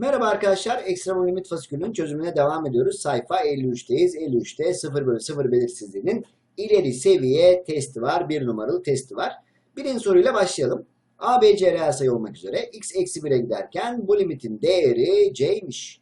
Merhaba arkadaşlar, Ekstrem Limit fasikülünün çözümüne devam ediyoruz. Sayfa 53'teyiz. 53'te 0 bölü 0 belirsizliğinin ileri seviye testi var. Bir numaralı testi var. Birinci soruyla başlayalım. A, B, C reel sayı olmak üzere x eksi 1'e giderken bu limitin değeri c'ymiş.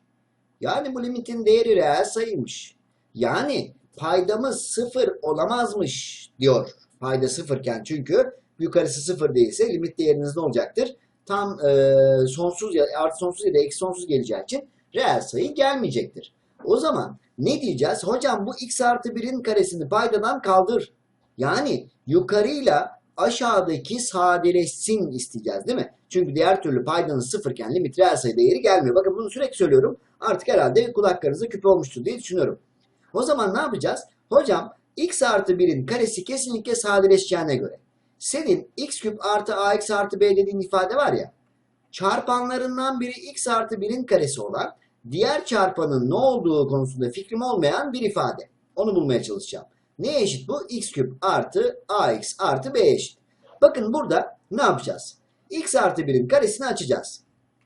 Yani bu limitin değeri reel sayıymış. Yani paydamız 0 olamazmış diyor. Payda sıfırken çünkü yukarısı 0 değilse limit değeriniz ne olacaktır? Tam e, sonsuz ya artı sonsuz ya da eksi sonsuz geleceği için reel sayı gelmeyecektir. O zaman ne diyeceğiz? Hocam bu x artı 1'in karesini paydadan kaldır. Yani yukarıyla aşağıdaki sadeleşsin isteyeceğiz değil mi? Çünkü diğer türlü paydanız sıfırken limit reel sayı değeri gelmiyor. Bakın bunu sürekli söylüyorum. Artık herhalde kulaklarınıza küpe olmuştur diye düşünüyorum. O zaman ne yapacağız? Hocam x artı 1'in karesi kesinlikle sadeleşeceğine göre senin x küp artı ax artı b dediğin ifade var ya çarpanlarından biri x artı 1'in karesi olan diğer çarpanın ne olduğu konusunda fikrim olmayan bir ifade. Onu bulmaya çalışacağım. Neye eşit bu? x küp artı ax artı b eşit. Bakın burada ne yapacağız? x artı 1'in karesini açacağız.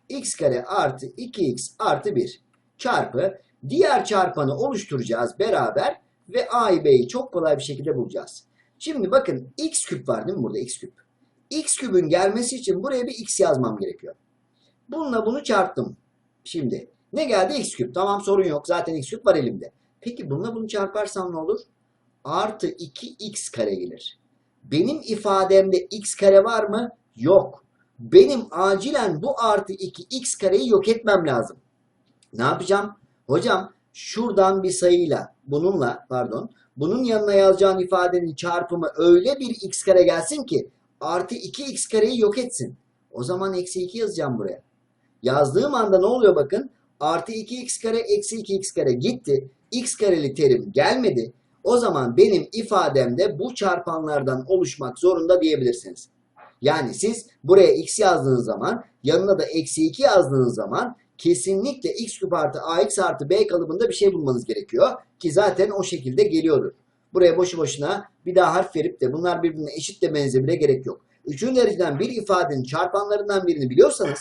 x kare artı 2x artı 1 çarpı diğer çarpanı oluşturacağız beraber ve a'yı b'yi çok kolay bir şekilde bulacağız. Şimdi bakın x küp var değil mi burada x küp? x küpün gelmesi için buraya bir x yazmam gerekiyor. Bununla bunu çarptım. Şimdi ne geldi x küp? Tamam sorun yok. Zaten x küp var elimde. Peki bununla bunu çarparsam ne olur? Artı 2x kare gelir. Benim ifademde x kare var mı? Yok. Benim acilen bu artı 2x kareyi yok etmem lazım. Ne yapacağım? Hocam şuradan bir sayıyla bununla pardon bunun yanına yazacağın ifadenin çarpımı öyle bir x kare gelsin ki artı 2x kareyi yok etsin. O zaman eksi 2 yazacağım buraya. Yazdığım anda ne oluyor bakın? Artı 2x kare eksi 2x kare gitti. x kareli terim gelmedi. O zaman benim ifademde bu çarpanlardan oluşmak zorunda diyebilirsiniz. Yani siz buraya x yazdığınız zaman yanına da eksi 2 yazdığınız zaman kesinlikle x küp artı ax artı b kalıbında bir şey bulmanız gerekiyor. Ki zaten o şekilde geliyordur. Buraya boşu boşuna bir daha harf verip de bunlar birbirine eşit demenize bile gerek yok. Üçüncü dereceden bir ifadenin çarpanlarından birini biliyorsanız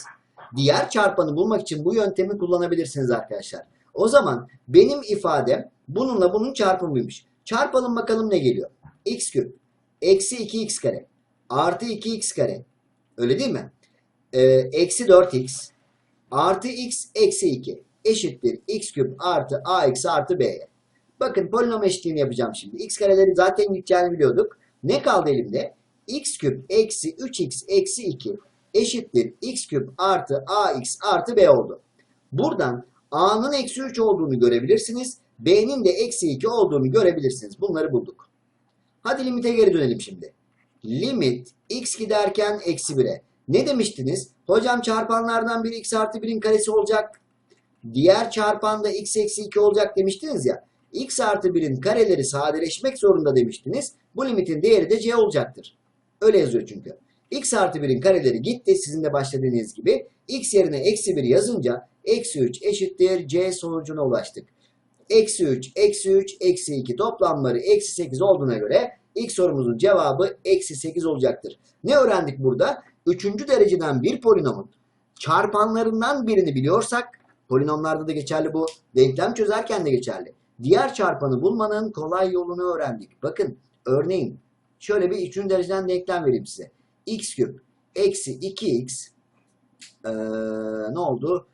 diğer çarpanı bulmak için bu yöntemi kullanabilirsiniz arkadaşlar. O zaman benim ifadem bununla bunun çarpımıymış. Çarpalım bakalım ne geliyor. x küp eksi 2x kare artı 2x kare öyle değil mi? Ee, eksi 4x artı x eksi 2 eşittir x küp artı ax artı b'ye. Bakın polinom eşitliğini yapacağım şimdi. x kareleri zaten gideceğini biliyorduk. Ne kaldı elimde? x küp eksi 3x eksi 2 eşittir x küp artı ax artı b oldu. Buradan a'nın eksi 3 olduğunu görebilirsiniz. b'nin de eksi 2 olduğunu görebilirsiniz. Bunları bulduk. Hadi limite geri dönelim şimdi. Limit x giderken eksi 1'e. Ne demiştiniz? Hocam çarpanlardan biri x artı 1'in karesi olacak. Diğer çarpanda x eksi 2 olacak demiştiniz ya. x artı 1'in kareleri sadeleşmek zorunda demiştiniz. Bu limitin değeri de c olacaktır. Öyle yazıyor çünkü. x artı 1'in kareleri gitti sizin de başladığınız gibi. x yerine eksi 1 yazınca eksi 3 eşittir c sonucuna ulaştık. Eksi 3, eksi 3, eksi 2 toplamları eksi 8 olduğuna göre ilk sorumuzun cevabı eksi 8 olacaktır. Ne öğrendik burada? Üçüncü dereceden bir polinomun çarpanlarından birini biliyorsak polinomlarda da geçerli bu. Denklem çözerken de geçerli. Diğer çarpanı bulmanın kolay yolunu öğrendik. Bakın örneğin şöyle bir üçüncü dereceden denklem vereyim size. x küp eksi 2x ee, ne oldu?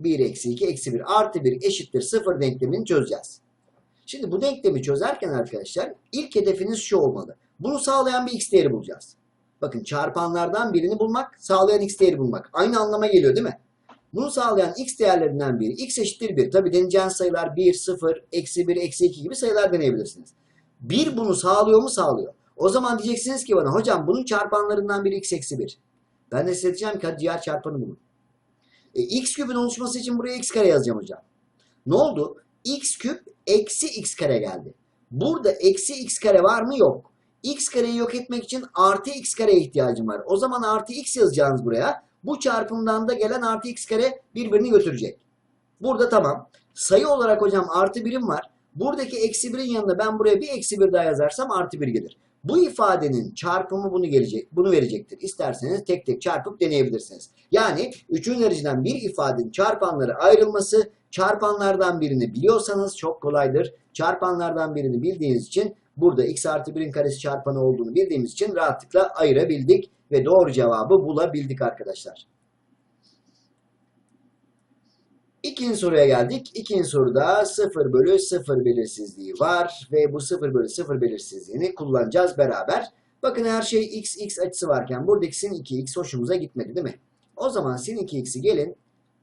1 eksi 2 eksi 1 artı 1 eşittir 0 denklemini çözeceğiz. Şimdi bu denklemi çözerken arkadaşlar ilk hedefiniz şu olmalı. Bunu sağlayan bir x değeri bulacağız. Bakın çarpanlardan birini bulmak, sağlayan x değeri bulmak. Aynı anlama geliyor değil mi? Bunu sağlayan x değerlerinden biri x eşittir 1. Tabi deneyeceğiniz sayılar 1, 0, eksi 1, eksi 2 gibi sayılar deneyebilirsiniz. 1 bunu sağlıyor mu? Sağlıyor. O zaman diyeceksiniz ki bana hocam bunun çarpanlarından biri x eksi 1. Ben de size diyeceğim ki diğer çarpanı bulun. E, x küpün oluşması için buraya x kare yazacağım hocam. Ne oldu? x küp eksi x kare geldi. Burada eksi x kare var mı? Yok. X kareyi yok etmek için artı x kareye ihtiyacım var. O zaman artı x yazacağınız buraya. Bu çarpımdan da gelen artı x kare birbirini götürecek. Burada tamam. Sayı olarak hocam artı birim var. Buradaki eksi birin yanında ben buraya bir eksi bir daha yazarsam artı bir gelir. Bu ifadenin çarpımı bunu gelecek, bunu verecektir. İsterseniz tek tek çarpıp deneyebilirsiniz. Yani üçün dereceden bir ifadenin çarpanları ayrılması, çarpanlardan birini biliyorsanız çok kolaydır. Çarpanlardan birini bildiğiniz için burada x artı 1'in karesi çarpanı olduğunu bildiğimiz için rahatlıkla ayırabildik ve doğru cevabı bulabildik arkadaşlar. İkinci soruya geldik. İkinci soruda 0 bölü 0 belirsizliği var ve bu 0 bölü 0 belirsizliğini kullanacağız beraber. Bakın her şey x, x açısı varken buradaki sin 2x hoşumuza gitmedi değil mi? O zaman sin 2x'i gelin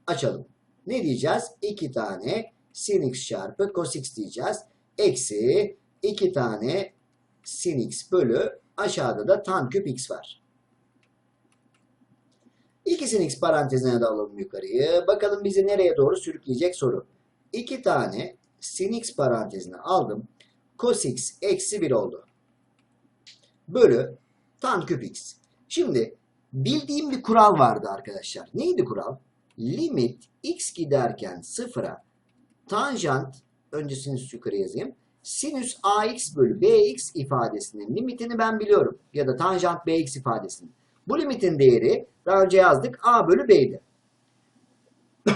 açalım. Ne diyeceğiz? 2 tane sin x çarpı cos x diyeceğiz. Eksi 2 tane sin x bölü aşağıda da tan küp x var. İkisini x parantezine de alalım yukarıyı. Bakalım bizi nereye doğru sürükleyecek soru. 2 tane sin x parantezine aldım. Cos x eksi 1 oldu. Bölü tan küp x. Şimdi bildiğim bir kural vardı arkadaşlar. Neydi kural? Limit x giderken sıfıra tanjant öncesini yukarı yazayım. Sinüs ax bölü bx ifadesinin limitini ben biliyorum. Ya da tanjant bx ifadesinin. Bu limitin değeri daha önce yazdık a bölü b'ydi.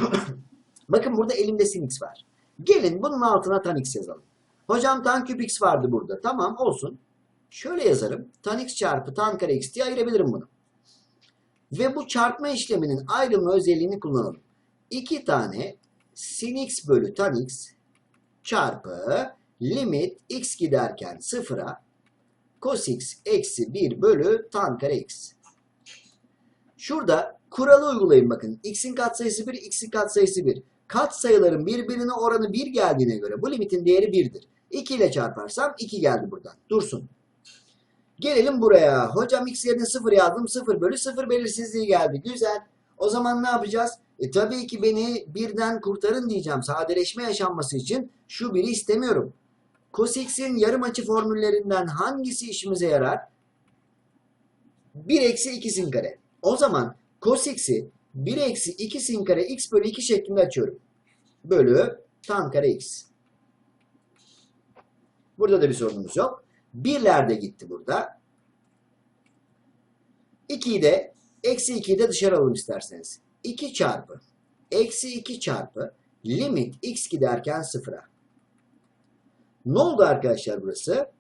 Bakın burada elimde sin x var. Gelin bunun altına tan x yazalım. Hocam tan küp x vardı burada. Tamam olsun. Şöyle yazarım. Tan x çarpı tan kare x diye ayırabilirim bunu. Ve bu çarpma işleminin ayrılma özelliğini kullanalım. 2 tane sin x bölü tan x çarpı limit x giderken sıfıra cos x eksi 1 bölü tan kare x. Şurada kuralı uygulayın bakın. x'in katsayısı 1, x'in katsayısı 1. Katsayıların birbirine oranı 1 geldiğine göre bu limitin değeri 1'dir. 2 ile çarparsam 2 geldi buradan. Dursun. Gelelim buraya. Hocam x yerine 0 yazdım. 0 bölü 0 belirsizliği geldi. Güzel. O zaman ne yapacağız? E tabii ki beni birden kurtarın diyeceğim. Sadeleşme yaşanması için şu biri istemiyorum. Cos x'in yarım açı formüllerinden hangisi işimize yarar? 1 eksi 2 sin kare. O zaman cos x'i 1 eksi 2 sin kare x bölü 2 şeklinde açıyorum. Bölü tan kare x. Burada da bir sorunumuz yok. Birler de gitti burada. 2'yi de eksi 2'yi de dışarı alalım isterseniz. 2 çarpı eksi 2 çarpı limit x giderken sıfıra. Ne oldu arkadaşlar burası?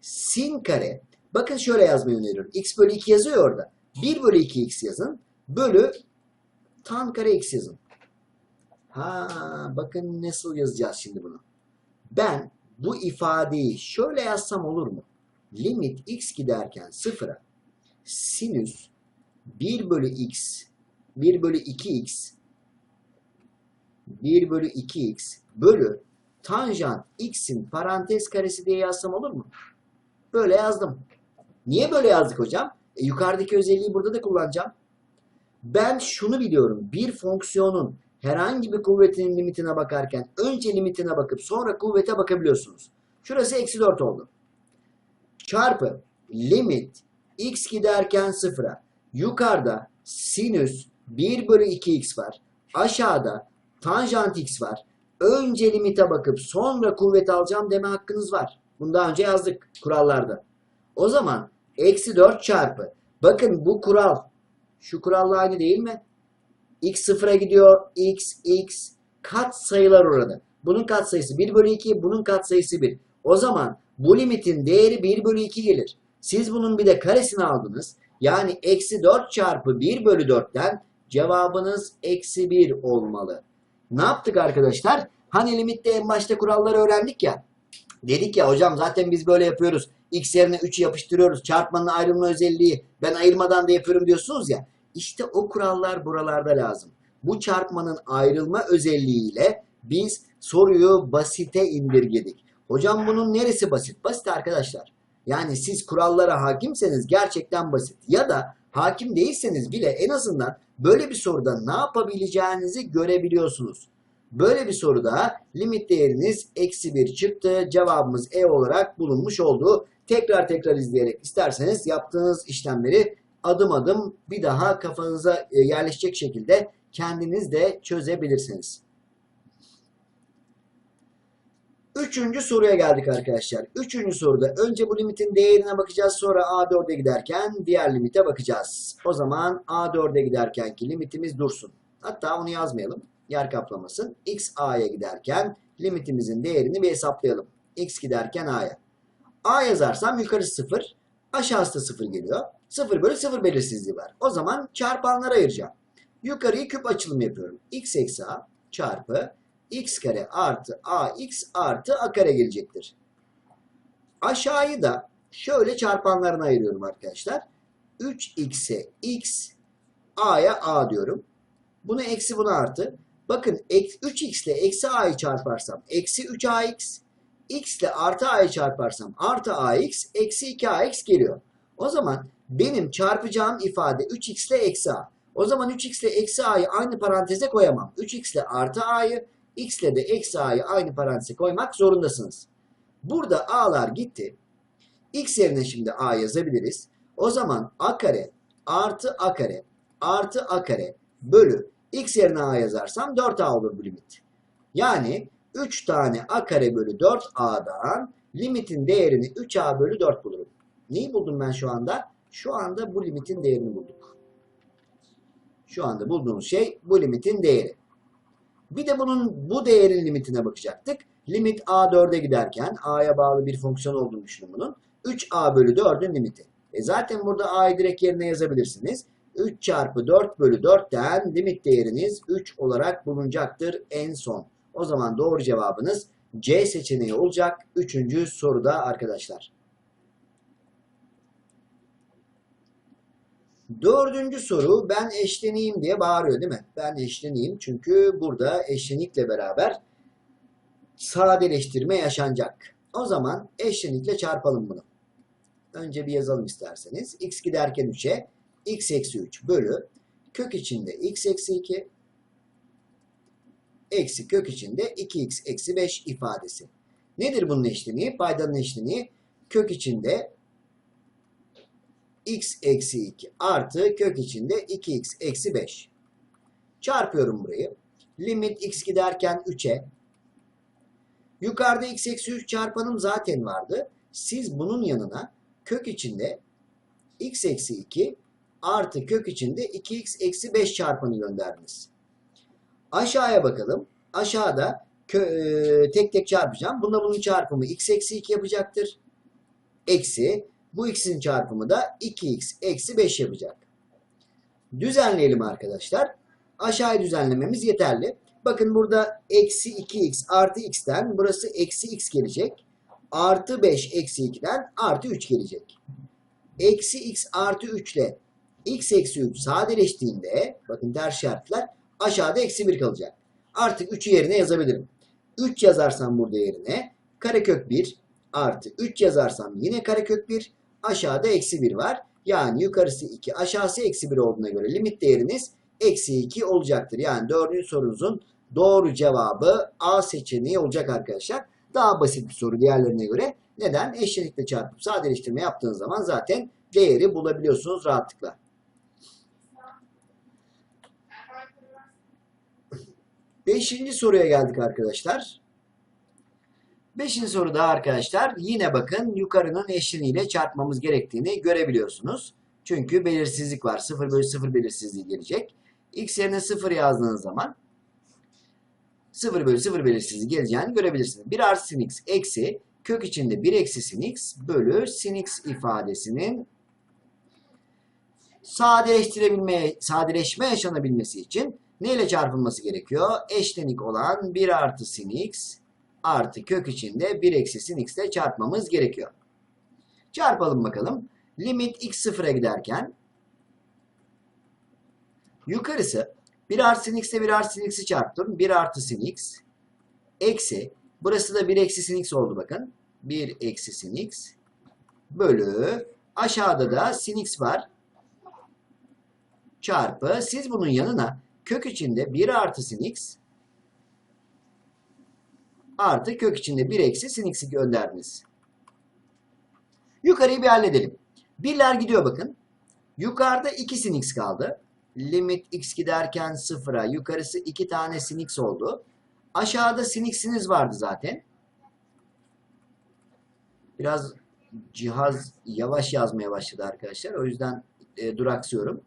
Sin kare. Bakın şöyle yazmayı öneriyorum. x bölü 2 yazıyor orada. 1 bölü 2x yazın. Bölü tan kare x yazın. Ha, bakın nasıl yazacağız şimdi bunu. Ben bu ifadeyi şöyle yazsam olur mu? Limit x giderken sıfıra sinüs 1 bölü x 1 bölü 2x 1 bölü 2x bölü tanjant x'in parantez karesi diye yazsam olur mu? Böyle yazdım. Niye böyle yazdık hocam? E, yukarıdaki özelliği burada da kullanacağım. Ben şunu biliyorum. Bir fonksiyonun herhangi bir kuvvetinin limitine bakarken önce limitine bakıp sonra kuvvete bakabiliyorsunuz. Şurası eksi 4 oldu. Çarpı limit x giderken sıfıra. Yukarıda sinüs 1 bölü 2x var. Aşağıda tanjant x var. Önce limite bakıp sonra kuvvet alacağım deme hakkınız var. Bunu daha önce yazdık kurallarda. O zaman eksi 4 çarpı. Bakın bu kural şu kuralla aynı değil mi? x sıfıra gidiyor. x, x kat sayılar oranı. Bunun katsayısı 1 bölü 2, bunun katsayısı 1. O zaman bu limitin değeri 1 bölü 2 gelir. Siz bunun bir de karesini aldınız. Yani eksi 4 çarpı 1 bölü 4'ten cevabınız eksi 1 olmalı. Ne yaptık arkadaşlar? Hani limitte en başta kuralları öğrendik ya. Dedik ya hocam zaten biz böyle yapıyoruz. X yerine 3'ü yapıştırıyoruz. Çarpmanın ayrılma özelliği ben ayırmadan da yapıyorum diyorsunuz ya. İşte o kurallar buralarda lazım. Bu çarpmanın ayrılma özelliğiyle biz soruyu basite indirgedik. Hocam bunun neresi basit? Basit arkadaşlar. Yani siz kurallara hakimseniz gerçekten basit. Ya da hakim değilseniz bile en azından böyle bir soruda ne yapabileceğinizi görebiliyorsunuz. Böyle bir soruda limit değeriniz eksi 1 çıktı. Cevabımız E olarak bulunmuş oldu. Tekrar tekrar izleyerek isterseniz yaptığınız işlemleri adım adım bir daha kafanıza e, yerleşecek şekilde kendiniz de çözebilirsiniz. Üçüncü soruya geldik arkadaşlar. Üçüncü soruda önce bu limitin değerine bakacağız. Sonra A4'e giderken diğer limite bakacağız. O zaman A4'e giderkenki limitimiz dursun. Hatta onu yazmayalım. Yer kaplamasın. X A'ya giderken limitimizin değerini bir hesaplayalım. X giderken A'ya. A yazarsam yukarısı 0. Aşağısı da 0 geliyor. 0 bölü 0 belirsizliği var. O zaman çarpanlara ayıracağım. Yukarıyı küp açılımı yapıyorum. X eksi A çarpı x kare artı ax artı a kare gelecektir. Aşağıyı da şöyle çarpanlarına ayırıyorum arkadaşlar. 3x'e x, a'ya a diyorum. Bunu eksi bunu artı. Bakın 3x ile eksi a'yı çarparsam eksi 3ax, x ile artı a'yı çarparsam artı ax, eksi 2ax geliyor. O zaman benim çarpacağım ifade 3x ile eksi a. O zaman 3x ile eksi a'yı aynı paranteze koyamam. 3x ile artı a'yı, x ile de eksi a'yı aynı paranteze koymak zorundasınız. Burada a'lar gitti. x yerine şimdi a yazabiliriz. O zaman a kare artı a kare artı a kare bölü x yerine a yazarsam 4a olur bu limit. Yani 3 tane a kare bölü 4a'dan limitin değerini 3a bölü 4 bulurum. Neyi buldum ben şu anda? Şu anda bu limitin değerini bulduk. Şu anda bulduğumuz şey bu limitin değeri. Bir de bunun bu değerin limitine bakacaktık. Limit a4'e giderken a'ya bağlı bir fonksiyon olduğunu düşünün bunun. 3a bölü 4'ün limiti. E zaten burada a'yı direkt yerine yazabilirsiniz. 3 çarpı 4 bölü 4'ten limit değeriniz 3 olarak bulunacaktır en son. O zaman doğru cevabınız C seçeneği olacak. Üçüncü soruda arkadaşlar. Dördüncü soru ben eşleneyim diye bağırıyor değil mi? Ben eşleneyim çünkü burada eşlenikle beraber sadeleştirme yaşanacak. O zaman eşlenikle çarpalım bunu. Önce bir yazalım isterseniz. x giderken 3'e x eksi 3 bölü kök içinde x eksi 2 eksi kök içinde 2x eksi 5 ifadesi. Nedir bunun eşleniği? Paydanın eşleniği kök içinde x eksi 2 artı kök içinde 2x eksi 5. Çarpıyorum burayı. Limit x giderken 3'e. Yukarıda x eksi 3 çarpanım zaten vardı. Siz bunun yanına kök içinde x eksi 2 artı kök içinde 2x eksi 5 çarpanı gönderdiniz. Aşağıya bakalım. Aşağıda e, tek tek çarpacağım. Bunda bunun çarpımı x eksi 2 yapacaktır. Eksi bu x'in çarpımı da 2x eksi 5 yapacak. Düzenleyelim arkadaşlar. Aşağıya düzenlememiz yeterli. Bakın burada eksi 2x artı x'ten burası eksi x gelecek. Artı 5 eksi 2'den artı 3 gelecek. Eksi x artı 3 ile x eksi 3 sadeleştiğinde bakın ters şartlar aşağıda eksi 1 kalacak. Artık 3'ü yerine yazabilirim. 3 yazarsam burada yerine karekök 1 artı 3 yazarsam yine karekök 1 aşağıda eksi 1 var. Yani yukarısı 2 aşağısı eksi 1 olduğuna göre limit değeriniz eksi 2 olacaktır. Yani dördüncü sorunuzun doğru cevabı A seçeneği olacak arkadaşlar. Daha basit bir soru diğerlerine göre. Neden? Eşlenikle çarpıp sadeleştirme yaptığınız zaman zaten değeri bulabiliyorsunuz rahatlıkla. Beşinci soruya geldik arkadaşlar. Beşinci soruda arkadaşlar yine bakın yukarının eşleniğiyle çarpmamız gerektiğini görebiliyorsunuz. Çünkü belirsizlik var. 0 bölü 0 belirsizliği gelecek. X yerine 0 yazdığınız zaman 0 bölü 0 belirsizliği geleceğini görebilirsiniz. 1 artı sin x eksi kök içinde 1 eksi sin x bölü sin x ifadesinin sadeleştirebilmeye, sadeleşme yaşanabilmesi için neyle çarpılması gerekiyor? Eşlenik olan 1 artı sin x artı kök içinde 1 eksi sin x ile çarpmamız gerekiyor. Çarpalım bakalım. Limit x sıfıra giderken yukarısı 1 artı sin x ile 1 artı sin x'i çarptım. 1 artı sin x eksi burası da 1 eksi sin x oldu bakın. 1 eksi sin x bölü aşağıda da sin x var. Çarpı siz bunun yanına kök içinde 1 artı sin x artı kök içinde 1 eksi sin x'i gönderdiniz. Yukarıyı bir halledelim. Birler gidiyor bakın. Yukarıda 2 sin x kaldı. Limit x giderken sıfıra yukarısı 2 tane sin x oldu. Aşağıda sin x'iniz vardı zaten. Biraz cihaz yavaş yazmaya başladı arkadaşlar. O yüzden e, duraksıyorum.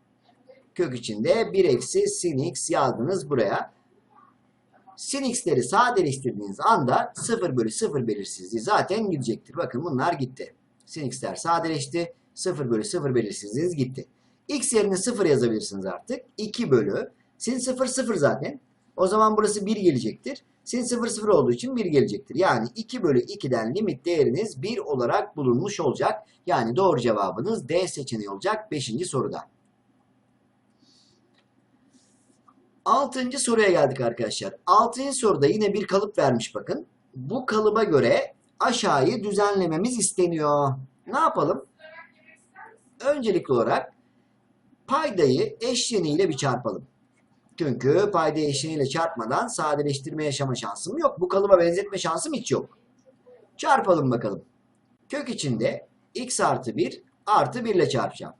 Kök içinde 1 eksi sin x yazdınız buraya. Sin x'leri sadeleştirdiğiniz anda 0 bölü 0 belirsizliği zaten gidecektir. Bakın bunlar gitti. Sin x'ler sadeleşti. 0 bölü 0 belirsizliğiniz gitti. X yerine 0 yazabilirsiniz artık. 2 bölü. Sin 0 0 zaten. O zaman burası 1 gelecektir. Sin 0 0 olduğu için 1 gelecektir. Yani 2 bölü 2'den limit değeriniz 1 olarak bulunmuş olacak. Yani doğru cevabınız D seçeneği olacak 5. soruda. Altıncı soruya geldik arkadaşlar. Altıncı soruda yine bir kalıp vermiş bakın. Bu kalıba göre aşağıyı düzenlememiz isteniyor. Ne yapalım? Öncelikli olarak paydayı eşleniyle bir çarpalım. Çünkü paydayı eşleniyle çarpmadan sadeleştirme yaşama şansım yok. Bu kalıba benzetme şansım hiç yok. Çarpalım bakalım. Kök içinde x artı 1 artı 1 ile çarpacağım.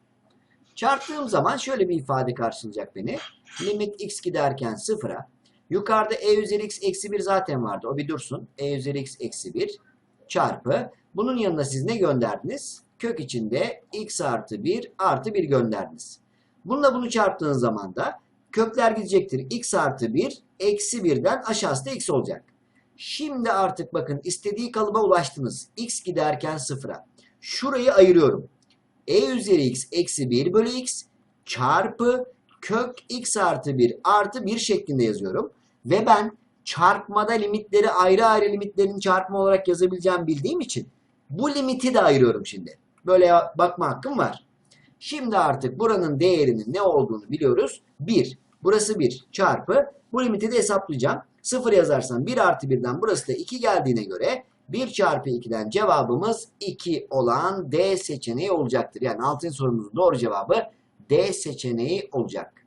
Çarptığım zaman şöyle bir ifade karşılayacak beni. Limit x giderken sıfıra. Yukarıda e üzeri x eksi 1 zaten vardı. O bir dursun. e üzeri x eksi 1 çarpı. Bunun yanına siz ne gönderdiniz? Kök içinde x artı 1 artı 1 gönderdiniz. Bununla bunu çarptığınız zaman da kökler gidecektir. x artı 1 eksi 1'den aşağısı da x olacak. Şimdi artık bakın istediği kalıba ulaştınız. x giderken sıfıra. Şurayı ayırıyorum e üzeri x eksi 1 bölü x çarpı kök x artı 1 artı 1 şeklinde yazıyorum. Ve ben çarpmada limitleri ayrı ayrı limitlerin çarpımı olarak yazabileceğim bildiğim için bu limiti de ayırıyorum şimdi. Böyle bakma hakkım var. Şimdi artık buranın değerinin ne olduğunu biliyoruz. 1. Burası 1 çarpı bu limiti de hesaplayacağım. 0 yazarsam 1 artı 1'den burası da 2 geldiğine göre 1 çarpı 2'den cevabımız 2 olan D seçeneği olacaktır. Yani altın sorumuzun doğru cevabı D seçeneği olacak.